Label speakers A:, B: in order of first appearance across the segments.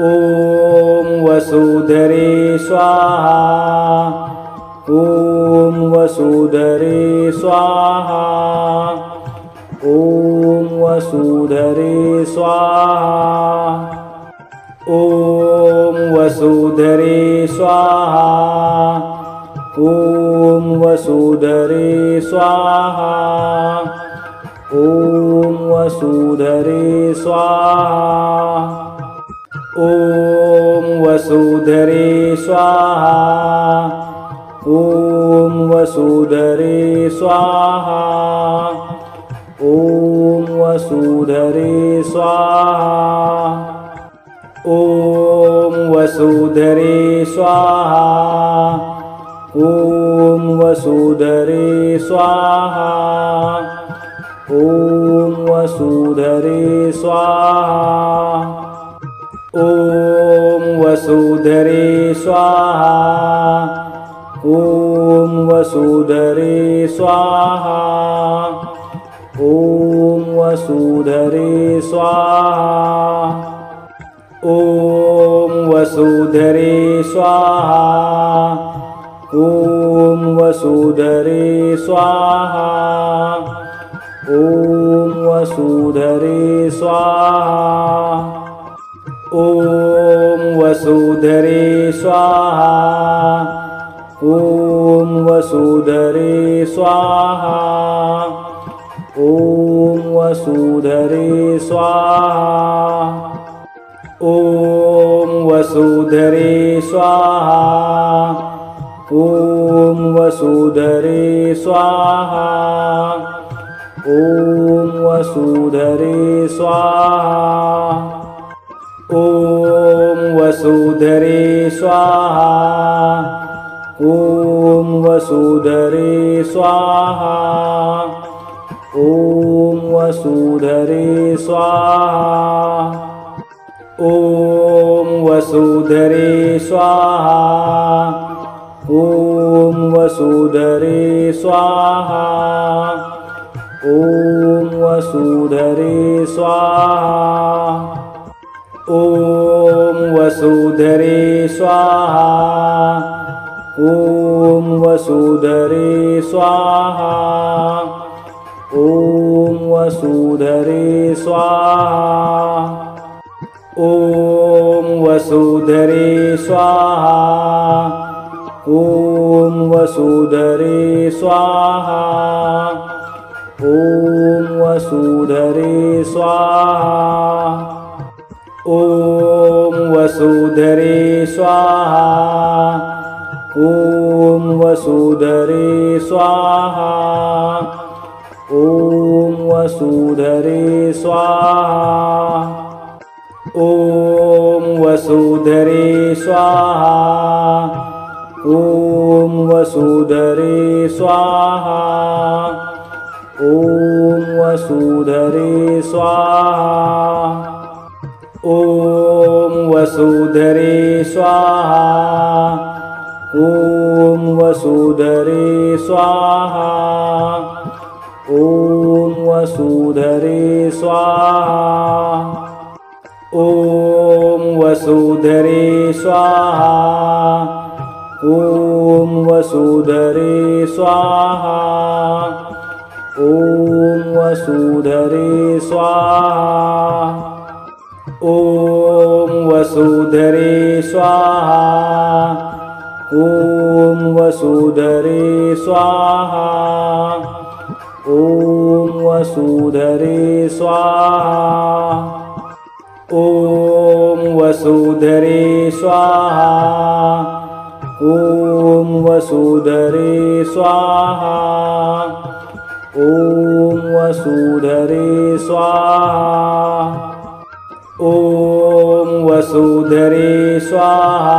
A: ॐ वसुधरे स्वाहा। ॐ वसुधरे स्वाहा। ॐ वसुधरे स्वाहा। ॐ वसुधरे स्वाहा। ॐ वसुधरे स्वाहा। ॐ वसुधरे स्वाहा। ॐ वसुधरे स्वाहा। ॐ वसुधरे स्वाहा। ॐ वसुधरे स्वाहा। ॐ वसुधरे स्वाहा। ॐ वसुधरे स्वाहा। ॐ वसुधरे स्वाहा। ॐ वसुधरे स्वाहा। ॐ वसुधरे स्वाहा। ॐ वसुधरे स्वाहा। ॐ वसुधरे स्वाहा। ॐ वसुधरे स्वाहा। ॐ वसुधरे स्वाहा। ॐ वसुधरे स्वाहा ॐ वसुधरे स्वाहा ॐ वसुधरे स्वाहा ॐ वसुधरे स्वाहा ॐ वसुधरे स्वाहा ॐ वसुधरे स्वाहा ॐ वसुधरे स्वाहा। ॐ वसुधरे स्वाहा। ॐ वसुधरे स्वाहा। ॐ वसुधरे स्वाहा। ॐ वसुधरे स्वाहा। ॐ वसुधरे स्वाहा। ॐ वसुधरे स्वाहा। ॐ वसुधरे स्वाहा। ॐ वसुधरे स्वाहा। ॐ वसुधरे स्वाहा। ॐ वसुधरे स्वाहा। ॐ वसुधरे स्वाहा। ॐ वसुधरे स्वाहा। ॐ वसुधरे स्वाहा। ॐ वसुधरे स्वाहा। ॐ वसुधरे स्वाहा। ॐ वसुधरे स्वाहा। ॐ वसुधरे स्वाहा। ॐ वसुधरे स्वाहा। ॐ वसुधरे स्वाहा। ॐ वसुधरे स्वाहा। ॐ वसुधरे स्वाहा। ॐ वसुधरे स्वाहा। ॐ वसुधरे स्वाहा। ॐ वसुधरे स्वाहा। ॐ वसुधरे स्वाहा। ॐ वसुधरे स्वाहा। ॐ वसुधरे स्वाहा। ॐ वसुधरे स्वाहा। ॐ वसुधरे स्वाहा। ॐ वसुधरे स्वाहा।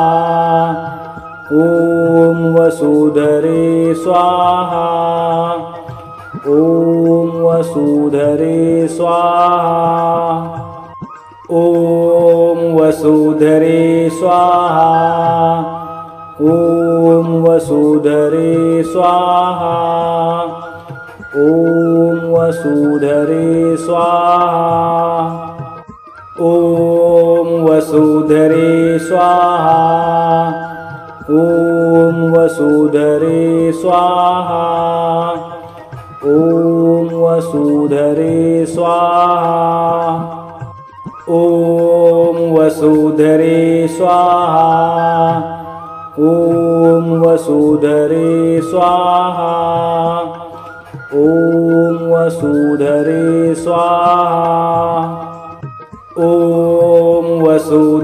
A: ॐ वसुधरे स्वाहा। ॐ वसुधरे स्वाहा। ॐ वसुधरे स्वाहा। ॐ वसुधरे स्वाहा। ॐ वसुधरे स्वाहा। ॐ वसुधरे स्वाहा। ॐ वसुधरे स्वाहा। ॐ वसुधरे स्वाहा। ॐ वसुधरे स्वाहा। ॐ वसुधरे स्वाहा। ॐ वसुधरे स्वाहा।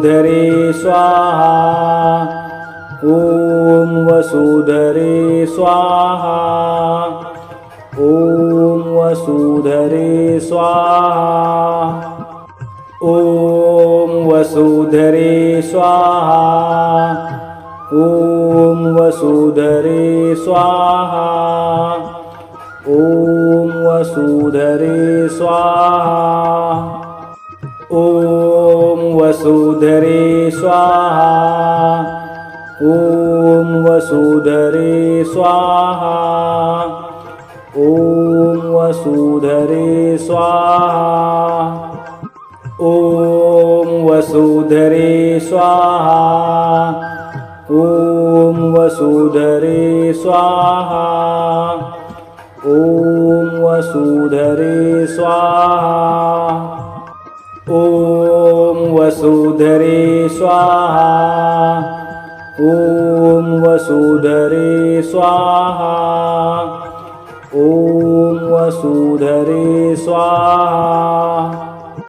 A: वसुधरे स्वाहा ॐ वसुधरे स्वाहा ॐ वसुधरे स्वाहा ॐ वसुधरे स्वाहा ॐ वसुधरे स्वाहा ॐ वसुधरे स्वाहा। वसुधरे स्वाहा। ॐ वसुधरे स्वाहा। ॐ वसुधरे स्वाहा। ॐ वसुधरे स्वाहा। ॐ वसुधरे स्वाहा। ॐ वसुधरे स्वाहा। ॐ वसुधरे स्वाहा। ॐ वसुधरे स्वाहा। ॐ वसुधरे स्वाहा।